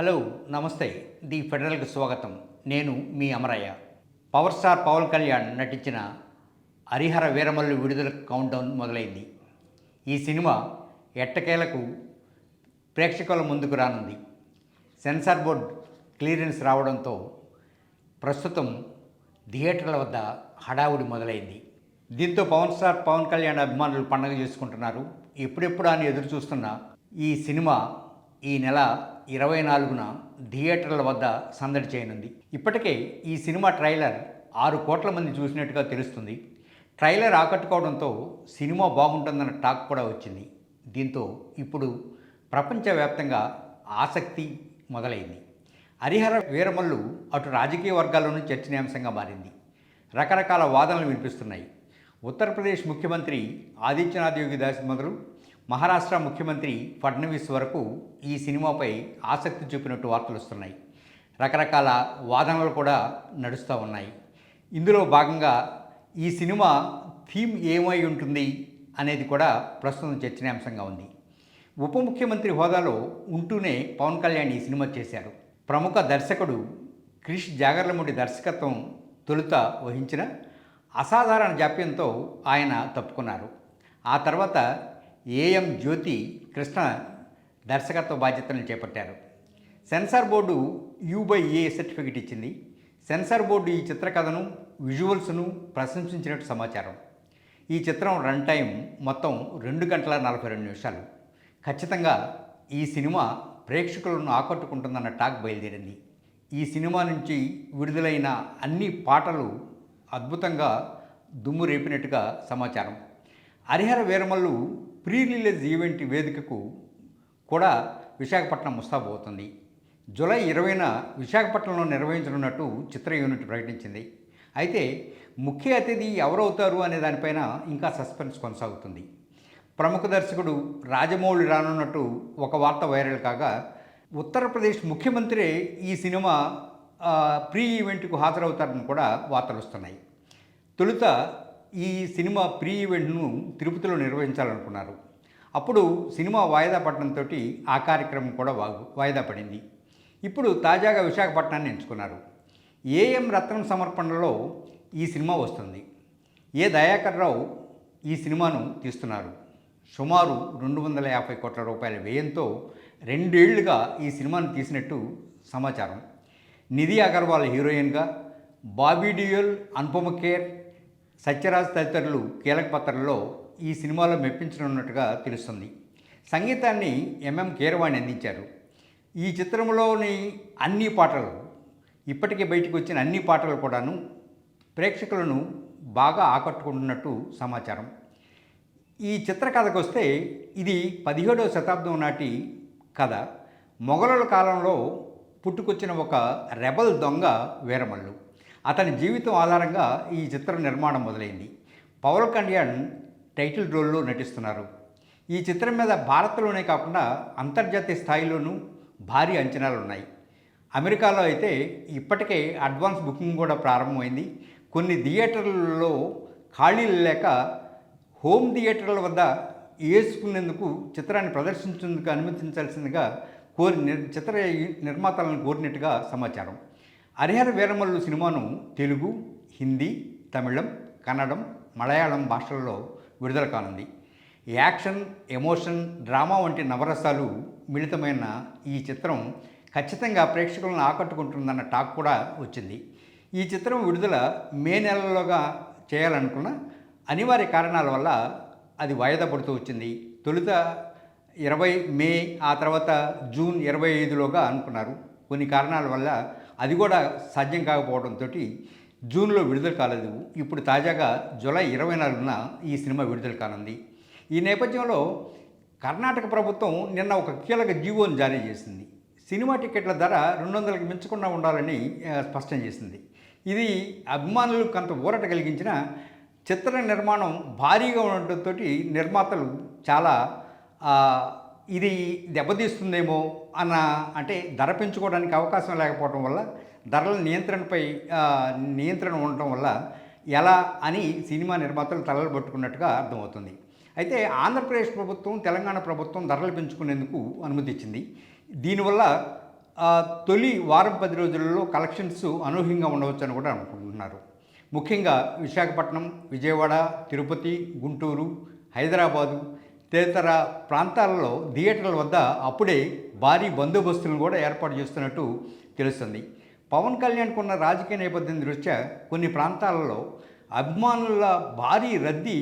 Hello నమస్తే. The ఫెడరల్కి స్వాగతం. నేను మీ అమరయ్య. పవర్ స్టార్ పవన్ కళ్యాణ్ నటించిన హరిహర వీరమల్లు విడుదల కౌంట్డౌన్ మొదలైంది. ఈ సినిమా ఎట్టకేలకు ప్రేక్షకుల ముందుకు రానుంది. సెన్సార్ బోర్డ్ క్లియరెన్స్ రావడంతో ప్రస్తుతం థియేటర్ల వద్ద హడావుడి మొదలైంది. దీంతో పవన్ స్టార్ పవన్ కళ్యాణ్ అభిమానులు పండగ చేసుకుంటున్నారు. ఎప్పుడెప్పుడు అని ఎదురు చూస్తున్న ఈ సినిమా ఈ నెల ఇరవై నాలుగున థియేటర్ల వద్ద సందడి చేయనుంది. ఇప్పటికే ఈ సినిమా ట్రైలర్ ఆరు కోట్ల మంది చూసినట్టుగా తెలుస్తుంది. ట్రైలర్ ఆకట్టుకోవడంతో సినిమా బాగుంటుందన్న టాక్ కూడా వచ్చింది. దీంతో ఇప్పుడు ప్రపంచవ్యాప్తంగా ఆసక్తి మొదలైంది. హరిహర వీరమల్లు అటు రాజకీయ వర్గాల్లోనూ చర్చనీయాంశంగా మారింది. రకరకాల వాదనలు వినిపిస్తున్నాయి. ఉత్తరప్రదేశ్ ముఖ్యమంత్రి ఆదిత్యనాథ్ యోగి దాస్ మొదలు మహారాష్ట్ర ముఖ్యమంత్రి ఫడ్నవీస్ వరకు ఈ సినిమాపై ఆసక్తి చూపినట్టు వార్తలు వస్తున్నాయి. రకరకాల వాదనలు కూడా నడుస్తూ ఉన్నాయి. ఇందులో భాగంగా ఈ సినిమా థీమ్ ఏమై ఉంటుంది అనేది కూడా ప్రస్తుతం చర్చనీయాంశంగా ఉంది. ఉప ముఖ్యమంత్రి హోదాలో ఉంటూనే పవన్ కళ్యాణ్ ఈ సినిమా చేశారు. ప్రముఖ దర్శకుడు క్రిష్ జాగర్లమూడి దర్శకత్వం తొలుత వహించిన అసాధారణ జాప్యంతో ఆయన తప్పుకున్నారు. ఆ తర్వాత ఏఎం జ్యోతి కృష్ణ దర్శకత్వ బాధ్యతలను చేపట్టారు. Censor board U A certificate ఇచ్చింది. సెన్సార్ బోర్డు ఈ చిత్రకథను విజువల్స్ను ప్రశంసించినట్టు సమాచారం. ఈ చిత్రం రన్ టైం మొత్తం రెండు గంటల నలభై రెండు నిమిషాలు. ఖచ్చితంగా ఈ సినిమా ప్రేక్షకులను ఆకట్టుకుంటుందన్న టాక్ బయలుదేరింది. ఈ సినిమా నుంచి విడుదలైన అన్ని పాటలు అద్భుతంగా దుమ్ము రేపినట్టుగా సమాచారం. Harihara Veeramallu pre release event వేదికకు కూడా విశాఖపట్నం ముస్తాబోతుంది జూలై ఇరవైన విశాఖపట్నంలో నిర్వహించనున్నట్టు చిత్ర యూనిట్ ప్రకటించింది. అయితే ముఖ్య అతిథి ఎవరవుతారు అనే దానిపైన ఇంకా సస్పెన్స్ కొనసాగుతుంది. ప్రముఖ దర్శకుడు రాజమౌళి రానున్నట్టు ఒక వార్త వైరల్ కాగా ఉత్తరప్రదేశ్ ముఖ్యమంత్రి ఈ సినిమా ప్రీ ఈవెంట్కు హాజరవుతారని కూడా వార్తలు వస్తున్నాయి. తొలుత ఈ సినిమా ప్రీ ఈవెంట్ను తిరుపతిలో నిర్వహించాలనుకున్నారు. అప్పుడు సినిమా వాయిదా పడడంతో ఆ కార్యక్రమం కూడా వాయిదా పడింది. ఇప్పుడు తాజాగా విశాఖపట్నాన్ని ఎంచుకున్నారు. ఏఎం రత్నం సమర్పణలో ఈ సినిమా వస్తుంది. ఏ దయాకర్ రావు ఈ సినిమాను తీస్తున్నారు. సుమారు రెండు వందల యాభై కోట్ల రూపాయల వ్యయంతో రెండేళ్ళుగా ఈ సినిమాను తీసినట్టు సమాచారం. నిధి అగర్వాల్ హీరోయిన్గా బాబీ డియోల్ అనుపమ కేర్ సత్యరాజ్ తదితరులు కీలక పాత్రల్లో ఈ సినిమాలో మెప్పించనున్నట్టుగా తెలుస్తుంది. సంగీతాన్ని ఎంఎం కీరవాణి అందించారు. ఈ చిత్రంలోని అన్ని పాటలు ఇప్పటికే బయటకు వచ్చిన అన్ని పాటలు కూడాను ప్రేక్షకులను బాగా ఆకట్టుకుంటున్నట్టు సమాచారం. ఈ చిత్రకథకు వస్తే ఇది పదిహేడవ శతాబ్దం నాటి కథ. మొఘలుల కాలంలో పుట్టుకొచ్చిన ఒక రెబల్ దొంగ వీరమల్లు. అతని జీవితం ఆధారంగా ఈ చిత్ర నిర్మాణం మొదలైంది. పవన్ కళ్యాణ్ టైటిల్ రోల్లో నటిస్తున్నారు. ఈ చిత్రం మీద భారత్లోనే కాకుండా అంతర్జాతీయ స్థాయిలోనూ భారీ అంచనాలు ఉన్నాయి అమెరికాలో అయితే ఇప్పటికే అడ్వాన్స్ బుకింగ్ కూడా ప్రారంభమైంది. కొన్ని థియేటర్లలో ఖాళీలు లేక హోమ్ థియేటర్ల వద్ద వేసుకునేందుకు చిత్రాన్ని ప్రదర్శించేందుకు అనుమతించాల్సిందిగా కోరి చిత్ర నిర్మాతలను కోరినట్టుగా సమాచారం. హరిహర వీరమల్లు సినిమాను తెలుగు హిందీ తమిళం కన్నడం మలయాళం భాషల్లో విడుదల కానుంది. యాక్షన్ ఎమోషన్ డ్రామా వంటి నవరసాలు మిళితమైన ఈ చిత్రం ఖచ్చితంగా ప్రేక్షకులను ఆకట్టుకుంటుందన్న టాక్ కూడా వచ్చింది. ఈ చిత్రం విడుదల మే నెలలోగా చేయాలనుకున్న అనివార్య కారణాల వల్ల అది వాయిదా పడుతూ వచ్చింది. తొలుత ఇరవై మే ఆ తర్వాత జూన్ ఇరవై ఐదులోగా అనుకున్నారు. కొన్ని కారణాల వల్ల అది కూడా సాధ్యం కాకపోవడంతో జూన్లో విడుదల కాలేదు. ఇప్పుడు తాజాగా జూలై ఇరవై నాలుగున ఈ సినిమా విడుదల కానుంది. ఈ నేపథ్యంలో కర్ణాటక ప్రభుత్వం నిన్న ఒక కీలక జీవోని జారీ చేసింది. సినిమా టికెట్ల ధర రెండు వందలకు మించకుండా ఉండాలని స్పష్టం చేసింది. ఇది అభిమానులకు కొంత ఊరట కలిగించిన చిత్ర నిర్మాణం భారీగా ఉండటంతో నిర్మాతలు చాలా ఇది దెబ్బతీస్తుందేమో అన్న అంటే ధర పెంచుకోవడానికి అవకాశం లేకపోవడం వల్ల ధరల నియంత్రణపై నియంత్రణ ఉండటం వల్ల ఎలా అని సినిమా నిర్మాతలు తలలు పట్టుకున్నట్టుగా అర్థమవుతుంది. అయితే ఆంధ్రప్రదేశ్ ప్రభుత్వం తెలంగాణ ప్రభుత్వం ధరలు పెంచుకునేందుకు అనుమతి ఇచ్చింది. దీనివల్ల తొలి వారం పది రోజులలో కలెక్షన్స్ అనూహ్యంగా ఉండవచ్చు అని కూడా అనుకుంటున్నారు. ముఖ్యంగా విశాఖపట్నం విజయవాడ తిరుపతి గుంటూరు హైదరాబాదు తదితర ప్రాంతాలలో థియేటర్ల వద్ద అప్పుడే భారీ బందోబస్తులను కూడా ఏర్పాటు చేస్తున్నట్టు తెలుస్తుంది. పవన్ కళ్యాణ్కు ఉన్న రాజకీయ నేపథ్యం దృష్ట్యా కొన్ని ప్రాంతాలలో అభిమానుల భారీ రద్దీ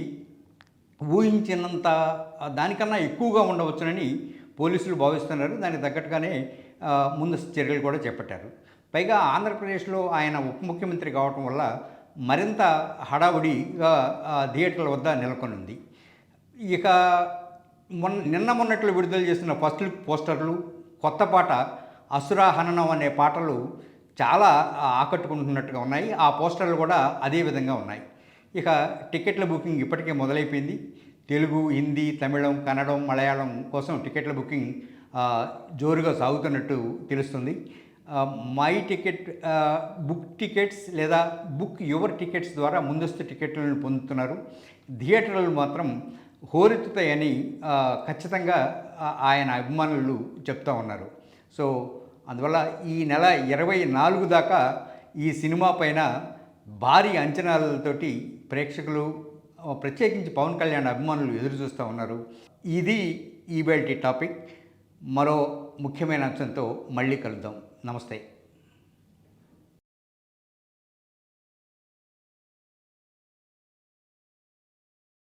ఊహించినంత దానికన్నా ఎక్కువగా ఉండవచ్చునని పోలీసులు భావిస్తున్నారు. దానికి తగ్గట్టుగానే ముందస్తు చర్యలు కూడా చేపట్టారు. పైగా ఆంధ్రప్రదేశ్లో ఆయన ఉప ముఖ్యమంత్రి కావటం వల్ల మరింత హడావుడిగా థియేటర్ల వద్ద నెలకొని ఉంది ఇక మొన్న నిన్న మొన్నట్లు విడుదల చేసిన ఫస్ట్ లుక్ పోస్టర్లు కొత్త పాట అసురా హననం అనే పాటలు చాలా ఆకట్టుకుంటున్నట్టుగా ఉన్నాయి. ఆ పోస్టర్లు కూడా అదే విధంగా ఉన్నాయి. ఇక టికెట్ల బుకింగ్ ఇప్పటికే మొదలైపోయింది. తెలుగు హిందీ తమిళం కన్నడం మలయాళం కోసం టికెట్ల బుకింగ్ జోరుగా సాగుతున్నట్టు తెలుస్తుంది. మై టికెట్ బుక్ టికెట్స్ లేదా బుక్ యువర్ టికెట్స్ ద్వారా ముందస్తు టికెట్లను పొందుతున్నారు. థియేటర్లు మాత్రం హోరెత్తుతాయని ఖచ్చితంగా ఆయన అభిమానులు చెప్తా ఉన్నారు. సో అందువల్ల ఈ నెల ఇరవై నాలుగు దాకా ఈ సినిమా పైన భారీ అంచనాలతోటి ప్రేక్షకులు ప్రత్యేకించి పవన్ కళ్యాణ్ అభిమానులు ఎదురు చూస్తూ ఉన్నారు. ఇది ఈవేల్టి టాపిక్. మరో ముఖ్యమైన అంశంతో మళ్ళీ కలుద్దాం. నమస్తే.